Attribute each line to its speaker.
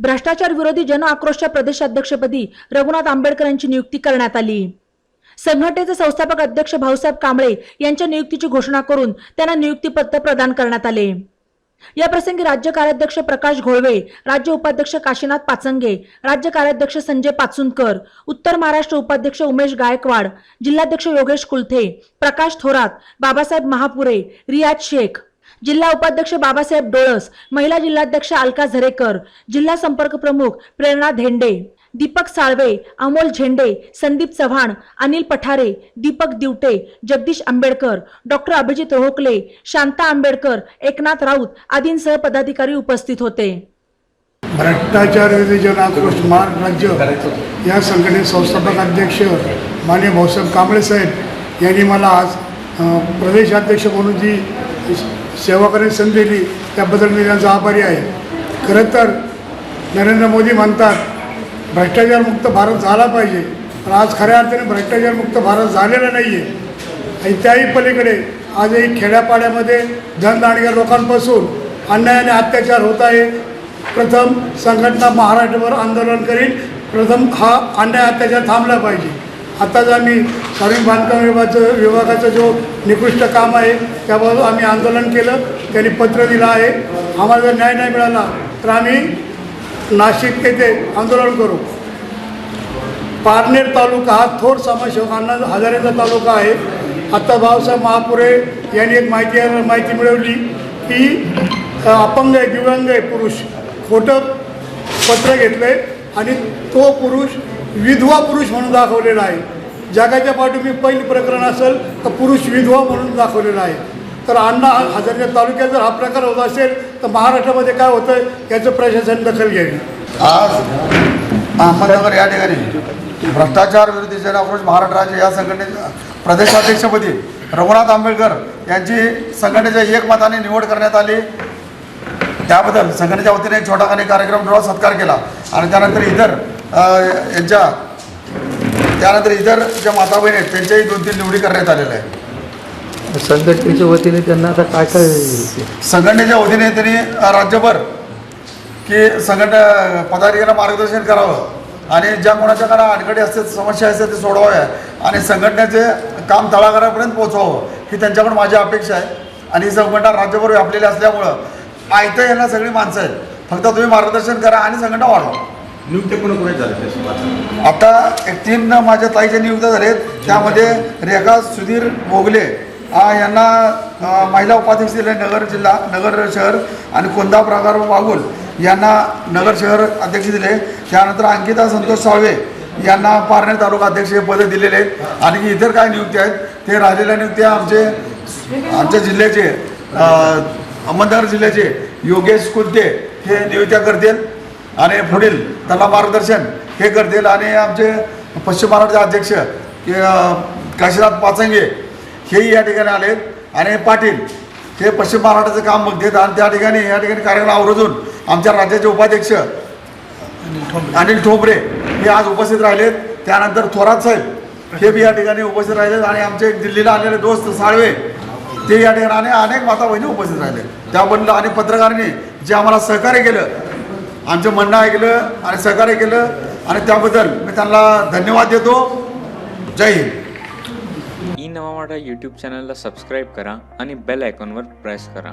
Speaker 1: भ्रष्टाचार विरोधी जन आक्रोशच्या प्रदेशाध्यक्षपदी रघुनाथ आंबेडकर यांची नियुक्ती करण्यात आली. संघटनेचे संस्थापक अध्यक्ष भाऊसाहेब कांबळे यांच्या नियुक्तीची घोषणा करून त्यांना नियुक्तीपत्र प्रदान करण्यात आले. या प्रसंगी राज्य कार्याध्यक्ष प्रकाश घोळवे राज्य उपाध्यक्ष काशीनाथ पाचंगे राज्य कार्याध्यक्ष संजय पाचुनकर उत्तर महाराष्ट्र उपाध्यक्ष उमेश गायकवाड जिल्हाध्यक्ष योगेश कुलथे प्रकाश थोरात बाबासाहेब महापुरे रियाज शेख जिल्हा उपाध्यक्ष बाबासाहेब डोळस महिला जिल्हाध्यक्ष अलका झरेकर जिल्हा संपर्क प्रमुख प्रेरणा धेंडे दीपक साळवे अमोल झेंडे संदीप चव्हाण अनिल पठारे दीपक दिवटे जगदीश आंबेडकर डॉक्टर अभिजित रोहकले शांता आंबेडकर एकनाथ राऊत आदींसह पदाधिकारी उपस्थित होते.
Speaker 2: भ्रष्टाचार विरोधी जन आक्रोश महाराष्ट्र राज्य या संघटनेचे संस्थापक अध्यक्ष मान्य भाऊसाहेब कांबळे साहेब यांनी मला आज प्रदेशाध्यक्ष म्हणून जी सेवा करण्याची संधी दिली त्याबद्दल मी त्यांचा आभारी आहे. खरं तर नरेंद्र मोदी म्हणतात भ्रष्टाचारमुक्त भारत झाला पाहिजे. पण आज खऱ्या अर्थाने भ्रष्टाचारमुक्त भारत झालेला नाही आहे आणि त्याही पलीकडे आजही खेड्यापाड्यामध्ये धनदाणग्या लोकांपासून अन्यायाने अत्याचार होत आहे. प्रथम संघटना महाराष्ट्रभर आंदोलन करील प्रथम हा अन्याय अत्याचार थांबला पाहिजे. आताच आम्ही सार्वजनिक बांधकाम विभागाचं विभागाचं जो निकृष्ट काम आहे त्याबाबत आम्ही आंदोलन केलं त्यांनी पत्र दिलं आहे. आम्हाला जर न्याय नाही मिळाला तर आम्ही नाशिक येथे आंदोलन करू. पारनेर तालुका हा थोर समाजसेवक अण्णा हजारेचा तालुका आहे. आत्ता भाऊसाहेब महापुरे यांनी एक माहिती माहिती मिळवली की अपंग आहे दिव्यांग आहे पुरुष. खोटं पत्र घेतलं आहे आणि तो पुरुष विधवा पुरुष म्हणून दाखवलेला आहे जगाच्या पाठीमी पहिलं प्रकरण असेल तर पुरुष विधवा म्हणून दाखवलेला आहे तर अण्णा हजारच्या तालुक्यात जर हा प्रकार होत असेल तर महाराष्ट्रामध्ये काय होतं याचं प्रशासन दखल घ्यावी.
Speaker 3: आज अहमदनगर या ठिकाणी भ्रष्टाचार विरोधी जनआक्रोश महाराष्ट्र राज्य या संघटनेच्या प्रदेशाध्यक्षपदी रघुनाथ आंबेडकर यांची संघटनेच्या एकमताने निवड करण्यात आली. त्याबद्दल संघटनेच्या वतीने एक छोटा काही कार्यक्रम सत्कार केला. आणि त्यानंतर इतर यांच्या त्यानंतर इतर ज्या माता बहिणी आहेत त्यांच्याही दोन तीन निवडी करण्यात आलेल्या आहेत.
Speaker 4: संघटनेच्या वतीने त्यांना आता काय काय
Speaker 3: संघटनेच्या वतीने त्यांनी राज्यभर की संघटना पदाधिकाऱ्यांना मार्गदर्शन करावं आणि ज्या कोणाच्या काळा अडकडी असतात समस्या असतात ते सोडवाव्या आणि संघटनेचे काम तळागाळापर्यंत पोहोचवावं ही त्यांच्याकडून माझी अपेक्षा आहे. आणि ही संघटना राज्यभर व्यापलेली असल्यामुळं आयतं यांना सगळी माणसं आहेत. फक्त तुम्ही मार्गदर्शन करा आणि संघटना वाढवा.
Speaker 5: नियुक्ती कोणी झाले
Speaker 3: आता एक तीन माझ्या ताईच्या नियुक्त्या झालेत त्यामध्ये रेखा सुधीर मोगले. यांना महिला उपाध्यक्ष दिले नगर जिल्हा नगर शहर आणि कोंदा प्रकार वागुल यांना नगर शहर अध्यक्ष दिले. त्यानंतर अंकिता संतोष साळवे यांना पारणे तालुका अध्यक्ष हे पद दिलेले आहेत. आणि इतर काय नियुक्ती आहेत ते राहिलेल्या नियुक्त्या आमचे आमच्या जिल्ह्याचे अहमदनगर जिल्ह्याचे योगेश कुलते हे नियुक्त्या करतील. आणि पुढील त्याला मार्गदर्शन. हे करतील आणि आमचे पश्चिम महाराष्ट्राचे अध्यक्ष काशीनाथ पाचंगे हेही या ठिकाणी आलेत आणि पाटील हे पश्चिम महाराष्ट्राचं काम बघतात आणि त्या ठिकाणी या ठिकाणी कार्यक्रम आवर्जून आमच्या राज्याचे उपाध्यक्ष अनिल ठोंबरे. हे आज उपस्थित राहिलेत. त्यानंतर थोरात साहेब हे बी या ठिकाणी उपस्थित राहिलेत आणि आमचे दिल्लीला आलेले दोस्त साळवे ते या ठिकाणी आणि अनेक माता बहिणी उपस्थित राहिले त्याबद्दल आणि पत्रकारांनी जे आम्हाला सहकार्य केलं आमचं म्हणणं ऐकलं आणि सहकार्य केलं आणि त्याबद्दल मी त्यांना धन्यवाद देतो. जय हिंद.
Speaker 6: ई नवा मराठा यूट्यूब चॅनलला सबस्क्राईब करा आणि बेल आयकॉनवर प्रेस करा.